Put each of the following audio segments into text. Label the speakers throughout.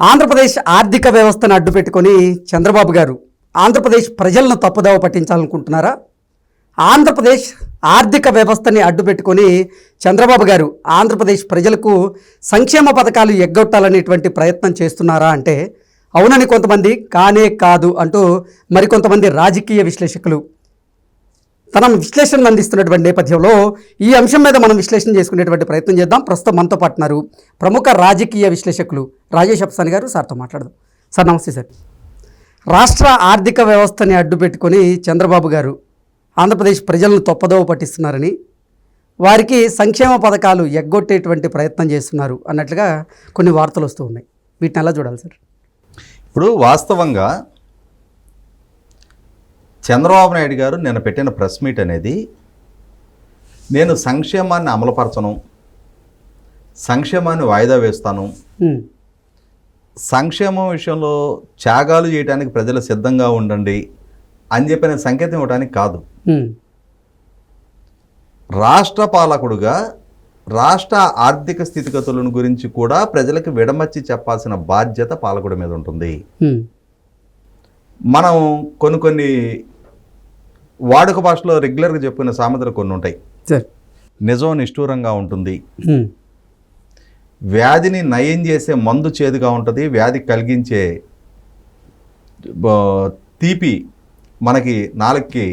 Speaker 1: ఆంధ్రప్రదేశ్ ఆర్థిక వ్యవస్థను అడ్డుపెట్టుకొని చంద్రబాబు గారు ఆంధ్రప్రదేశ్ ప్రజలను తప్పుదోవ పట్టించాలనుకుంటున్నారా? ఆంధ్రప్రదేశ్ ఆర్థిక వ్యవస్థని అడ్డుపెట్టుకొని చంద్రబాబు గారు ఆంధ్రప్రదేశ్ ప్రజలకు సంక్షేమ పథకాలు ఎగ్గొట్టాలనేటువంటి ప్రయత్నం చేస్తున్నారా అంటే అవునని కొంతమంది కానే కాదు అంటూ మరికొంతమంది రాజకీయ విశ్లేషకులు తన విశ్లేషణ అందిస్తున్నటువంటి నేపథ్యంలో ఈ అంశం మీద మనం విశ్లేషణ చేసుకునేటువంటి ప్రయత్నం చేద్దాం. ప్రస్తుతం మనతో పాటున్నారు ప్రముఖ రాజకీయ విశ్లేషకులు రాజేష్ అప్సాని గారు. సార్తో మాట్లాడదాం. సార్ నమస్తే సార్. రాష్ట్ర ఆర్థిక వ్యవస్థని అడ్డుపెట్టుకొని చంద్రబాబు గారు ఆంధ్రప్రదేశ్ ప్రజలను తొప్పదోవ పట్టిస్తున్నారని వారికి సంక్షేమ పథకాలు ఎగ్గొట్టేటువంటి ప్రయత్నం చేస్తున్నారు అన్నట్లుగా కొన్ని వార్తలు వస్తూ ఉన్నాయి. వీటిని ఎలా చూడాలి సార్?
Speaker 2: ఇప్పుడు వాస్తవంగా చంద్రబాబు నాయుడు గారు నిన్న పెట్టిన ప్రెస్ మీట్ అనేది నేను సంక్షేమాన్ని అమలుపరచను సంక్షేమాన్ని వాయిదా వేస్తాను. సంక్షేమం విషయంలో త్యాగాలు చేయడానికి ప్రజలు సిద్ధంగా ఉండండి అని చెప్పిన సంకేతం ఇవ్వడానికి కాదు. రాష్ట్ర పాలకుడుగా రాష్ట్ర ఆర్థిక స్థితిగతులను గురించి కూడా ప్రజలకు విడమర్చి చెప్పాల్సిన బాధ్యత పాలకుడి మీద ఉంటుంది. మనం కొన్ని కొన్ని వాడుక భాషలో రెగ్యులర్గా చెప్పుకునే సామెతలు కొన్ని ఉంటాయి.
Speaker 1: సార్.
Speaker 2: నిజం నిష్ఠూరంగా ఉంటుంది. వ్యాధిని నయం చేసే మందు చేదుగా ఉంటుంది. వ్యాధి కలిగించే తీపి మనకి నాలుగుకి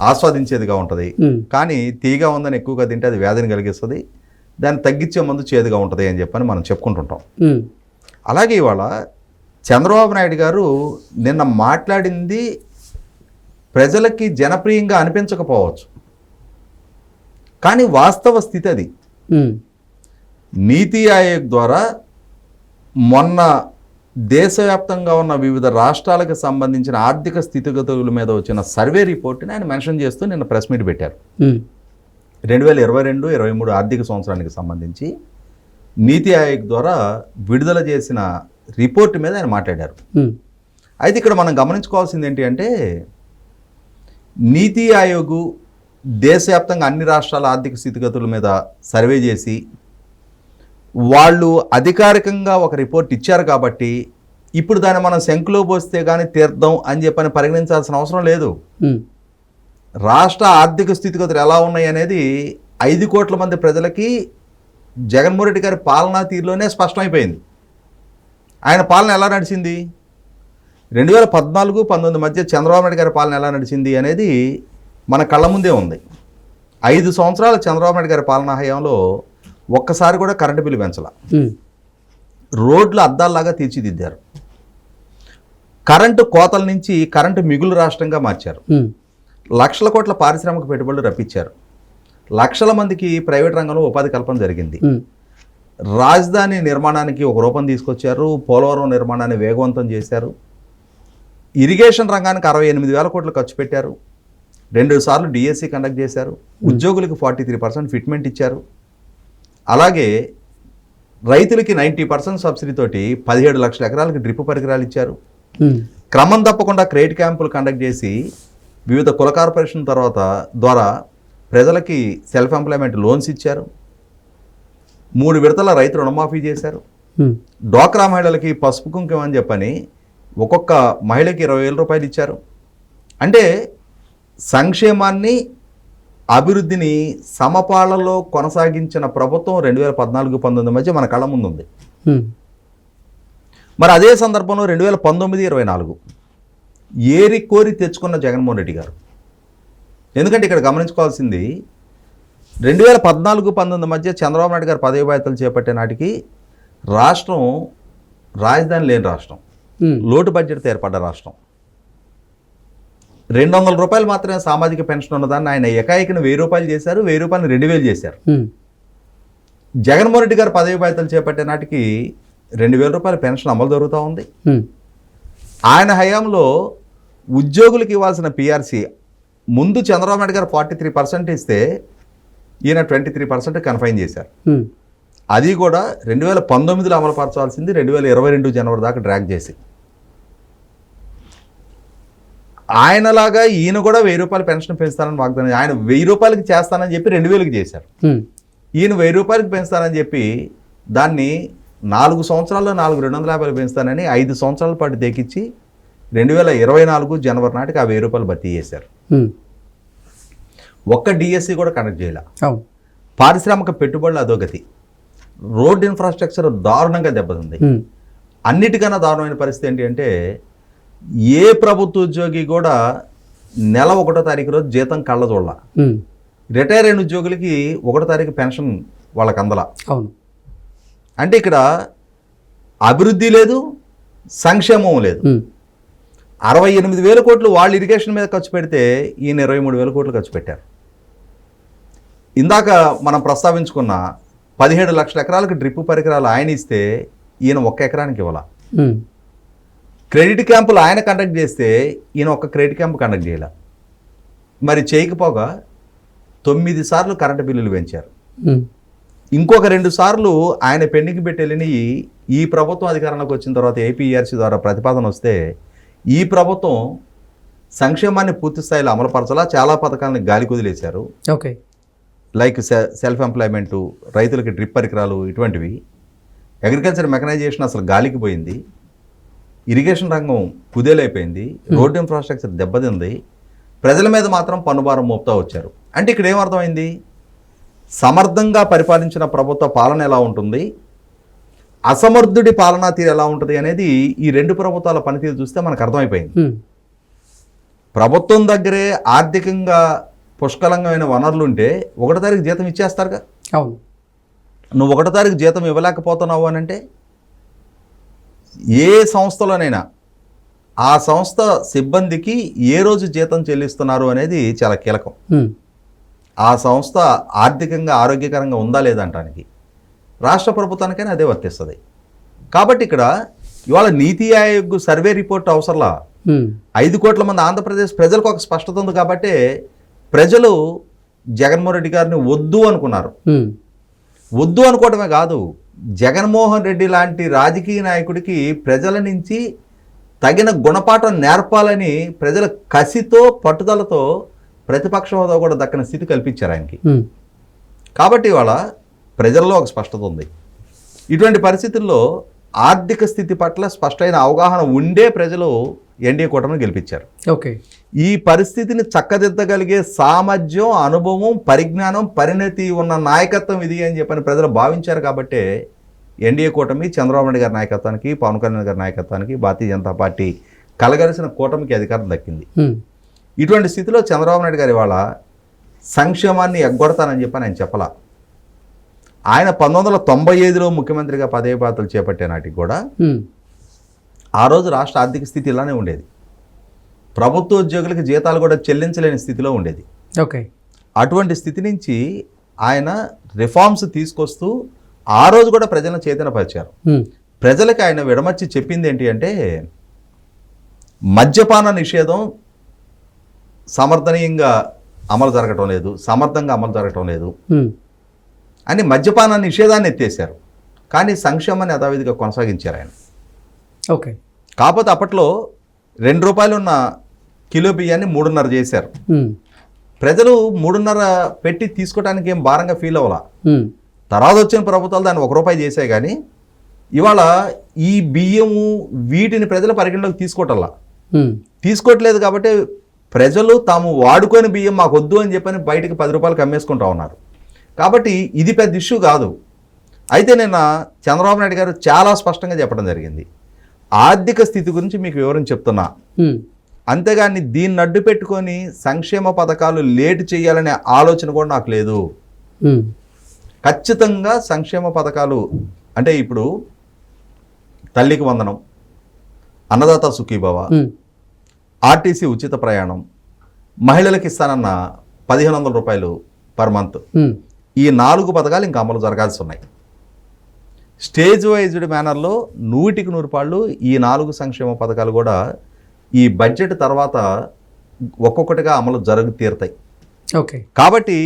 Speaker 2: ఆస్వాదించేదిగా ఉంటుంది. కానీ తీగా ఉందని ఎక్కువగా తింటే అది వ్యాధిని కలిగిస్తుంది. దాన్ని తగ్గించే మందు చేదుగా ఉంటుంది అని చెప్పని మనం చెప్పుకుంటుంటాం. అలాగే ఇవాళ చంద్రబాబు నాయుడు గారు నిన్న మాట్లాడింది ప్రజలకి జనప్రియంగా అనిపించకపోవచ్చు. కానీ వాస్తవ స్థితి అది. నీతి ఆయోగ్ ద్వారా మొన్న దేశవ్యాప్తంగా ఉన్న వివిధ రాష్ట్రాలకు సంబంధించిన ఆర్థిక స్థితిగతుల మీద వచ్చిన సర్వే రిపోర్ట్ని ఆయన మెన్షన్ చేస్తూ నిన్న ప్రెస్ మీట్ పెట్టారు. రెండు వేల ఇరవై రెండు ఇరవై మూడు ఆర్థిక సంవత్సరానికి సంబంధించి నీతి ఆయోగ్ ద్వారా విడుదల చేసిన రిపోర్ట్ మీద ఆయన మాట్లాడారు. అయితే ఇక్కడ మనం గమనించుకోవాల్సింది ఏంటి అంటే నీతి ఆయోగ్ దేశవ్యాప్తంగా అన్ని రాష్ట్రాల ఆర్థిక స్థితిగతుల మీద సర్వే చేసి వాళ్ళు అధికారికంగా ఒక రిపోర్ట్ ఇచ్చారు కాబట్టి ఇప్పుడు దాన్ని మనం శంకులో పోస్తే కానీ తీర్థం అని చెప్పని పరిగణించాల్సిన అవసరం లేదు. రాష్ట్ర ఆర్థిక స్థితిగతులు ఎలా ఉన్నాయి అనేది ఐదు కోట్ల మంది ప్రజలకి జగన్మోహన్ రెడ్డి గారి పాలనా తీరులోనే స్పష్టమైపోయింది. ఆయన పాలన ఎలా నడిచింది? రెండు వేల పద్నాలుగు పంతొమ్మిది మధ్య చంద్రబాబు నాయుడు గారి పాలన ఎలా నడిచింది అనేది మన కళ్ళ ముందే ఉంది. ఐదు సంవత్సరాల చంద్రబాబు నాయుడు గారి పాలనా హయాంలో ఒక్కసారి కూడా కరెంటు బిల్లు పెంచాల. రోడ్లు అద్దాల్లాగా తీర్చిదిద్దారు. కరెంటు కోతల నుంచి కరెంటు మిగులు రాష్ట్రంగా మార్చారు. లక్షల కోట్ల పారిశ్రామిక పెట్టుబడులు రప్పించారు. లక్షల మందికి ప్రైవేట్ రంగంలో ఉపాధి కల్పన జరిగింది. రాజధాని నిర్మాణానికి ఒక రూపం తీసుకొచ్చారు. పోలవరం నిర్మాణాన్ని వేగవంతం చేశారు. ఇరిగేషన్ రంగానికి అరవై ఎనిమిది వేల కోట్లు ఖర్చు పెట్టారు. రెండు సార్లు డిఎస్సి కండక్ట్ చేశారు. ఉద్యోగులకు ఫార్టీ త్రీ పర్సెంట్ ఫిట్మెంట్ ఇచ్చారు. అలాగే రైతులకి నైంటీ పర్సెంట్ సబ్సిడీతోటి పదిహేడు లక్షల ఎకరాలకు డ్రిప్ పరికరాలు ఇచ్చారు. క్రమం తప్పకుండా క్రెడిట్ క్యాంపులు కండక్ట్ చేసి వివిధ కుల కార్పొరేషన్ తర్వాత ద్వారా ప్రజలకి సెల్ఫ్ ఎంప్లాయ్మెంట్ లోన్స్ ఇచ్చారు. మూడు విడతల రైతు రుణమాఫీ చేశారు. డ్వాక్రా మహిళలకి పసుపు కుంకుమ అని చెప్పని ఒక్కొక్క మహిళకి ఇరవై వేల రూపాయలు ఇచ్చారు. అంటే సంక్షేమాన్ని అభివృద్ధిని సమపాలలో కొనసాగించిన ప్రభుత్వం రెండు వేల పద్నాలుగు పంతొమ్మిది మధ్య మన కళ్ళ ముందు ఉంది
Speaker 1: ఉమ్,
Speaker 2: మరి అదే సందర్భంలో రెండు వేల పంతొమ్మిది ఇరవై నాలుగు ఏరి కోరి తెచ్చుకున్న జగన్మోహన్ రెడ్డి గారు. ఎందుకంటే ఇక్కడ గమనించుకోవాల్సింది రెండు వేల పద్నాలుగు పంతొమ్మిది మధ్య చంద్రబాబు నాయుడు గారు పదవి బాధ్యతలు చేపట్టే నాటికి రాష్ట్రం రాజధాని లేని రాష్ట్రం. లోటు బడ్జెట్తో ఏర్పడ్డ రాష్ట్రం. రెండు వందల రూపాయలు మాత్రమే సామాజిక పెన్షన్ ఉన్నదాన్ని ఆయన ఏకాయికను వెయ్యి రూపాయలు చేశారు వెయ్యి రూపాయలు రెండు వేలు చేశారు. జగన్మోహన్ రెడ్డి గారు పదవి బాధ్యతలు చేపట్టే నాటికి రెండు వేల రూపాయల పెన్షన్ అమలు జరుగుతూ ఉంది. ఆయన హయాంలో ఉద్యోగులకు ఇవ్వాల్సిన పిఆర్సీ ముందు చంద్రబాబు నాయుడు గారు ఫార్టీ త్రీ పర్సెంట్ ఇస్తే ఈయన ట్వంటీ త్రీ పర్సెంట్ కన్ఫైన్ చేశారు. అది కూడా రెండు వేల పంతొమ్మిదిలో అమలుపరచాల్సింది రెండు వేల ఇరవై రెండు జనవరి దాకా డ్రాగ్ చేసి. ఆయనలాగా ఈయన కూడా వెయ్యి రూపాయల పెన్షన్ పెంచుతానని వాగ్దానం ఆయన వెయ్యి రూపాయలకి చేస్తానని చెప్పి రెండు వేలకి చేశారు. ఈయన వెయ్యి రూపాయలకి పెంచుతానని చెప్పి దాన్ని నాలుగు సంవత్సరాల్లో నాలుగు రెండు వందల యాభై పెంచుతానని ఐదు సంవత్సరాల పాటు తెగించి రెండు వేల ఇరవై నాలుగు జనవరి నాటికి ఆ వెయ్యి రూపాయలు భర్తీ చేశారు. ఒక్క డిఎస్సి కూడా కండక్ట్ చేయాల. పారిశ్రామిక పెట్టుబడులు అధోగతి. రోడ్ ఇన్ఫ్రాస్ట్రక్చర్ దారుణంగా దెబ్బతింది. అన్నిటికన్నా దారుణమైన పరిస్థితి ఏంటి అంటే ఏ ప్రభుత్వ ఉద్యోగి కూడా నెల ఒకటో తారీఖు రోజు జీతం కళ్ళ చూడాల రిటైర్ అయిన ఉద్యోగులకి ఒకటో తారీఖు పెన్షన్ వాళ్ళకి అందల.
Speaker 1: అవును.
Speaker 2: అంటే ఇక్కడ అభివృద్ధి లేదు సంక్షేమం లేదు. అరవై ఎనిమిది వేల కోట్లు వాళ్ళు ఇరిగేషన్ మీద ఖర్చు పెడితే ఈయన ఇరవై మూడు వేల కోట్లు ఖర్చు పెట్టారు. ఇందాక మనం ప్రస్తావించుకున్న పదిహేడు లక్షల ఎకరాలకు డ్రిప్ పరికరాలు ఆయన ఇస్తే ఈయన ఒక్క ఎకరానికి ఇవ్వాల? క్రెడిట్ క్యాంపులు ఆయన కండక్ట్ చేస్తే ఈయన ఒక్క క్రెడిట్ క్యాంప్ కండక్ట్ చేయాల. మరి చేయకపోగా తొమ్మిది సార్లు కరెంటు బిల్లులు పెంచారు. ఇంకొక రెండు సార్లు ఆయన పెండింగ్ పెట్టి వెళ్ళినవి ఈ ప్రభుత్వం అధికారంలోకి వచ్చిన తర్వాత ఏపీఆర్సీ ద్వారా ప్రతిపాదన వస్తే ఈ ప్రభుత్వం సంక్షేమాన్ని పూర్తి స్థాయిలో అమలుపరచలా? చాలా పథకాలను గాలి కుదిలేశారు.
Speaker 1: ఓకే.
Speaker 2: లైక్ సెల్ఫ్ ఎంప్లాయ్మెంటు రైతులకి డ్రిప్ పరికరాలు ఇటువంటివి. అగ్రికల్చర్ మెకనైజేషన్ అసలు గాలికి పోయింది. ఇరిగేషన్ రంగం కుదేలైపోయింది రోడ్డు ఇన్ఫ్రాస్ట్రక్చర్ దెబ్బతింది. ప్రజల మీద మాత్రం పన్నుభారం మోపుతా వచ్చారు. అంటే ఇక్కడ ఏమర్థమైంది సమర్థంగా పరిపాలించిన ప్రభుత్వ పాలన ఎలా ఉంటుంది? అసమర్థుడి పాలనా తీరు ఎలా ఉంటుంది అనేది ఈ రెండు ప్రభుత్వాల పనితీరు చూస్తే మనకు అర్థమైపోయింది.
Speaker 1: ఉమ్,
Speaker 2: ప్రభుత్వం దగ్గరే ఆర్థికంగా పుష్కలంగమైన వనరులు ఉంటే ఒకటో తారీఖు జీతం ఇచ్చేస్తారుగా.
Speaker 1: అవును.
Speaker 2: నువ్వు ఒకటో తారీఖు జీతం ఇవ్వలేకపోతున్నావు అని అంటే ఏ సంస్థలోనైనా ఆ సంస్థ సిబ్బందికి ఏ రోజు జీతం చెల్లిస్తున్నారు అనేది చాలా కీలకం. ఆ సంస్థ ఆర్థికంగా ఆరోగ్యకరంగా ఉందా లేదంటానికి రాష్ట్ర ప్రభుత్వానికైనా అదే వర్తిస్తుంది. కాబట్టి ఇక్కడ ఇవాళ నీతి ఆయోగ్ సర్వే రిపోర్ట్ అవసరంలా ఐదు కోట్ల మంది ఆంధ్రప్రదేశ్ ప్రజలకు ఒక స్పష్టత ఉంది కాబట్టి ప్రజలు జగన్మోహన్ రెడ్డి గారిని వద్దు అనుకున్నారు. వద్దు అనుకోవడమే కాదు జగన్మోహన్ రెడ్డి లాంటి రాజకీయ నాయకుడికి ప్రజల నుంచి తగిన గుణపాఠం నేర్పాలని ప్రజల కసితో పట్టుదలతో ప్రతిపక్ష హోదా కూడా దక్కని స్థితి కల్పించారు ఆయనకి. కాబట్టి ఇవాళ ప్రజల్లో ఒక స్పష్టత ఉంది. ఇటువంటి పరిస్థితుల్లో ఆర్థిక స్థితి పట్ల స్పష్టమైన అవగాహన ఉండే ప్రజలు ఎన్డీఏ కూటమిని గెలిపించారు.
Speaker 1: ఓకే.
Speaker 2: ఈ పరిస్థితిని చక్కదిద్దగలిగే సామర్థ్యం అనుభవం పరిజ్ఞానం పరిణతి ఉన్న నాయకత్వం ఇది అని చెప్పని ప్రజలు భావించారు కాబట్టే ఎన్డీఏ కూటమి చంద్రబాబు నాయుడు గారి నాయకత్వానికి పవన్ కళ్యాణ్ గారి నాయకత్వానికి భారతీయ జనతా పార్టీ కలగలిసిన కూటమికి అధికారం దక్కింది. ఇటువంటి స్థితిలో చంద్రబాబు నాయుడు గారి ఇవాళ సంక్షేమాన్ని ఎగ్గొడతానని చెప్పని ఆయన చెప్పలా. ఆయన పంతొమ్మిది వందల తొంభై ఐదులో ముఖ్యమంత్రిగా పదవి బాధ్యతలు చేపట్టే నాటికి కూడా ఆ రోజు రాష్ట్ర ఆర్థిక స్థితి ఇలానే ఉండేది. ప్రభుత్వ ఉద్యోగులకు జీతాలు కూడా చెల్లించలేని స్థితిలో ఉండేది.
Speaker 1: ఓకే.
Speaker 2: అటువంటి స్థితి నుంచి ఆయన రిఫార్మ్స్ తీసుకొస్తూ ఆ రోజు కూడా ప్రజలను చైతన్యపరిచారు. ప్రజలకు ఆయన విడమర్చి చెప్పింది ఏంటి అంటే మద్యపాన నిషేధం సమర్థనీయంగా అమలు జరగటం లేదు సమర్థంగా అమలు జరగటం లేదు అని మద్యపాన నిషేధాన్ని ఎత్తేసారు కానీ సంక్షేమాన్ని యథావిధిగా కొనసాగించారు ఆయన.
Speaker 1: ఓకే.
Speaker 2: కాకపోతే అప్పట్లో రెండు రూపాయలు ఉన్న కిలో బియ్యాన్ని మూడున్నర చేశారు. ప్రజలు మూడున్నర పెట్టి తీసుకోవడానికి ఏం భారంగా ఫీల్ అవ్వాలా? తర్వాత వచ్చిన ప్రభుత్వాలు దాన్ని ఒక రూపాయి చేశాయి కానీ ఇవాళ ఈ బియ్యము వీటిని ప్రజల పరిగణలోకి తీసుకోవటల్లా తీసుకోవట్లేదు కాబట్టి ప్రజలు తాము వాడుకొని బియ్యం మాకు వద్దు అని చెప్పని బయటికి పది రూపాయలకు అమ్మేసుకుంటా ఉన్నారు. కాబట్టి ఇది పెద్ద ఇష్యూ కాదు. అయితే నిన్న చంద్రబాబు నాయుడు గారు చాలా స్పష్టంగా చెప్పడం జరిగింది. ఆర్థిక స్థితి గురించి మీకు వివరం చెప్తున్నా. అంతేగాని దీన్ని అడ్డు పెట్టుకొని సంక్షేమ పథకాలు లేటు చేయాలనే ఆలోచన కూడా నాకు లేదు. ఖచ్చితంగా సంక్షేమ పథకాలు అంటే ఇప్పుడు తల్లికి వందనం అన్నదాత సుఖీభవ ఆర్టీసీ ఉచిత ప్రయాణం మహిళలకు ఇస్తానన్న పదిహేను వందల రూపాయలు పర్ మంత్. ఈ నాలుగు పథకాలు ఇంకా అమలు జరగాల్సి ఉన్నాయి. స్టేజ్ వైజ్డ్ మేనర్లో నూటికి నూరు పాళ్ళు ఈ నాలుగు సంక్షేమ పథకాలు కూడా ఈ బడ్జెట్ తర్వాత ఒక్కొక్కటిగా అమలు జరుగు తీరుతాయి.
Speaker 1: ఓకే.
Speaker 2: కాబట్టి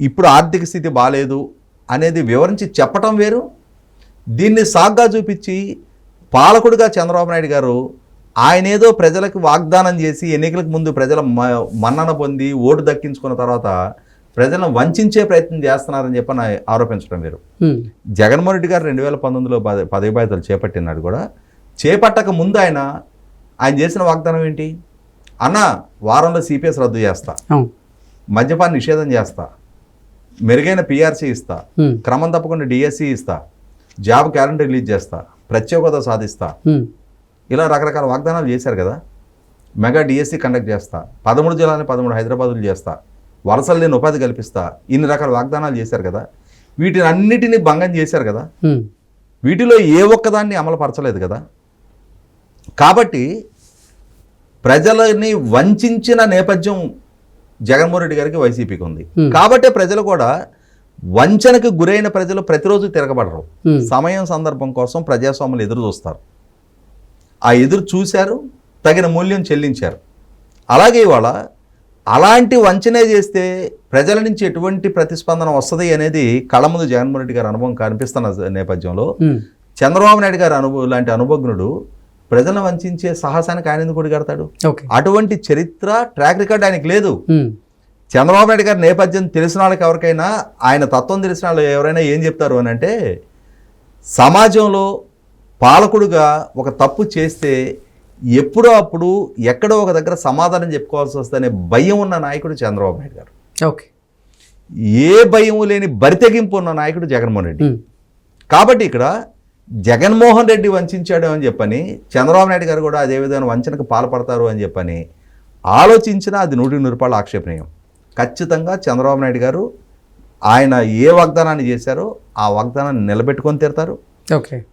Speaker 2: ఇప్పుడు ఆర్థిక స్థితి బాగాలేదు అనేది వివరించి చెప్పటం వేరు. దీన్ని సాగ్గా చూపించి పాలకుడిగా చంద్రబాబు నాయుడు గారు ఆయన ఏదో ప్రజలకు వాగ్దానం చేసి ఎన్నికలకు ముందు ప్రజల మ- మన్నన పొంది ఓటు దక్కించుకున్న తర్వాత ప్రజలను వంచే ప్రయత్నం చేస్తున్నారని చెప్పని ఆరోపించడం వేరు. జగన్మోహన్ రెడ్డి గారు రెండు వేల పంతొమ్మిదిలో పద పదవి బాధ్యతలు చేపట్టినాడు కూడా. చేపట్టక ముందు ఆయన ఆయన చేసిన వాగ్దానం ఏంటి? అన్న వారంలో సిపిఎస్ రద్దు చేస్తా.
Speaker 1: అవును.
Speaker 2: మద్యపాన నిషేధం చేస్తా. మెరుగైన పిఆర్సీ ఇస్తా. క్రమం తప్పకుండా డిఎస్సి ఇస్తా. జాబ్ క్యాలెండర్ రిలీజ్ చేస్తా. ప్రత్యేక హోదా సాధిస్తా ఇలా రకరకాల వాగ్దానాలు చేశారు కదా. మెగా డిఎస్సి కండక్ట్ చేస్తా. పదమూడు జిల్లాని పదమూడు హైదరాబాదులు చేస్తా. వలసలు లేని ఉపాధి కల్పిస్తా. ఇన్ని రకాల వాగ్దానాలు చేశారు కదా. వీటిని అన్నిటినీ భంగం చేశారు కదా. వీటిలో ఏ ఒక్కదాన్ని అమలు పరచలేదు కదా. కాబట్టి ప్రజలని వంచిన నేపథ్యం జగన్మోహన్ రెడ్డి గారికి వైసీపీకి ఉంది. కాబట్టే ప్రజలు కూడా వంచనకు గురైన ప్రజలు ప్రతిరోజు తిరగబడరు. సమయం సందర్భం కోసం ప్రజాస్వామ్యులు ఎదురు చూస్తారు. ఆ ఎదురు చూశారు తగిన మూల్యం చెల్లించారు. అలాగే ఇవాళ అలాంటి వంచనే చేస్తే ప్రజల నుంచి ఎటువంటి ప్రతిస్పందన వస్తుంది అనేది కళ్ళ ముందు జగన్మోహన్ రెడ్డి గారి అనుభవం కనిపిస్తున్న నేపథ్యంలో చంద్రబాబు నాయుడు గారి అనుభవం లాంటి అనుభవజ్ఞుడు ప్రజలను వంచే సాహసానికి ఆయన ఎందుకు కొడిగడతాడు
Speaker 1: ఓకే.
Speaker 2: అటువంటి చరిత్ర ట్రాక్ రికార్డ్ ఆయనకి లేదు. చంద్రబాబు నాయుడు గారి నేపథ్యం తెలిసిన వాళ్ళకి ఎవరికైనా ఆయన తత్వం తెలిసిన వాళ్ళు ఎవరైనా ఏం చెప్తారు అని అంటే సమాజంలో పాలకుడుగా ఒక తప్పు చేస్తే ఎప్పుడో అప్పుడు ఎక్కడో ఒక దగ్గర సమాధానం చెప్పుకోవాల్సి వస్తుందనే భయం ఉన్న నాయకుడు చంద్రబాబు నాయుడు గారు.
Speaker 1: ఓకే.
Speaker 2: ఏ భయం లేని బరితెగింపు ఉన్న నాయకుడు జగన్మోహన్ రెడ్డి. కాబట్టి ఇక్కడ జగన్మోహన్ రెడ్డి వంచాడు అని చెప్పని చంద్రబాబు నాయుడు గారు కూడా అదే విధమైన వంచనకు పాల్పడతారు అని చెప్పని ఆలోచించినా అది నూటి నూరుపాళ్ళు ఆక్షేపణీయం. ఖచ్చితంగా చంద్రబాబు నాయుడు గారు ఆయన ఏ వాగ్దానాన్ని చేశారో ఆ వాగ్దానాన్ని నిలబెట్టుకొని తీరుతారు.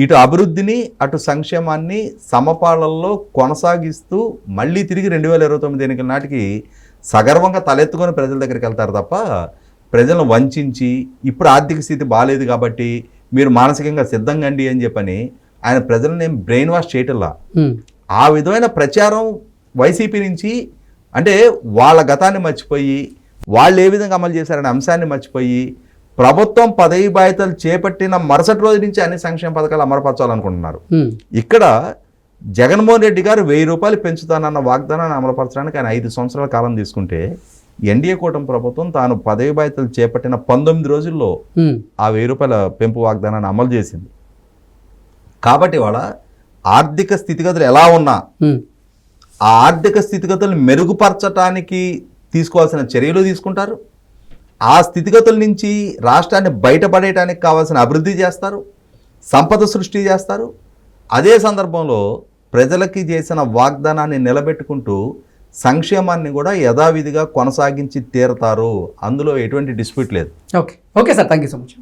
Speaker 2: ఇటు అభివృద్ధిని అటు సంక్షేమాన్ని సమపాలల్లో కొనసాగిస్తూ మళ్ళీ తిరిగి రెండు వేల ఇరవై తొమ్మిది ఎన్నికల నాటికి సగర్వంగా తలెత్తుకొని ప్రజల దగ్గరికి వెళ్తారు తప్ప ప్రజలను వంచి ఇప్పుడు ఆర్థిక స్థితి బాగాలేదు కాబట్టి మీరు మానసికంగా సిద్ధంగా అండి అని చెప్పని ఆయన ప్రజలను ఏం బ్రెయిన్ వాష్ చేయటంలా ఆ విధమైన ప్రచారం వైసీపీ నుంచి అంటే వాళ్ళ గతాన్ని మర్చిపోయి వాళ్ళు ఏ విధంగా అమలు చేశారనే అంశాన్ని మర్చిపోయి ప్రభుత్వం పదవి బాధ్యతలు చేపట్టిన మరుసటి రోజు నుంచి అన్ని సంక్షేమ పథకాలు అమలుపరచాలనుకుంటున్నారు. ఇక్కడ జగన్మోహన్ రెడ్డి గారు వెయ్యి రూపాయలు పెంచుతానన్న వాగ్దానాన్ని అమలుపరచడానికి ఆయన ఐదు సంవత్సరాల కాలం తీసుకుంటే ఎన్డీఏ కూటమి ప్రభుత్వం తాను పదవి బాధ్యతలు చేపట్టిన పంతొమ్మిది రోజుల్లో ఆ వెయ్యి రూపాయల పెంపు వాగ్దానాన్ని అమలు చేసింది. కాబట్టి వాళ్ళ ఆర్థిక స్థితిగతులు ఎలా ఉన్నా ఆ ఆర్థిక స్థితిగతులను మెరుగుపరచడానికి తీసుకోవాల్సిన చర్యలు తీసుకుంటారు. ఆ స్థితిగతుల నుంచి రాష్ట్రాన్ని బయటపడేయడానికి కావాల్సిన అభివృద్ధి చేస్తారు సంపద సృష్టి చేస్తారు. అదే సందర్భంలో ప్రజలకి చేసిన వాగ్దానాన్ని నిలబెట్టుకుంటూ సంక్షేమాన్ని కూడా యథావిధిగా కొనసాగించి తీరతారు. అందులో ఎటువంటి డిస్ప్యూట్ లేదు.
Speaker 1: Okay. Okay sir. Thank you so much.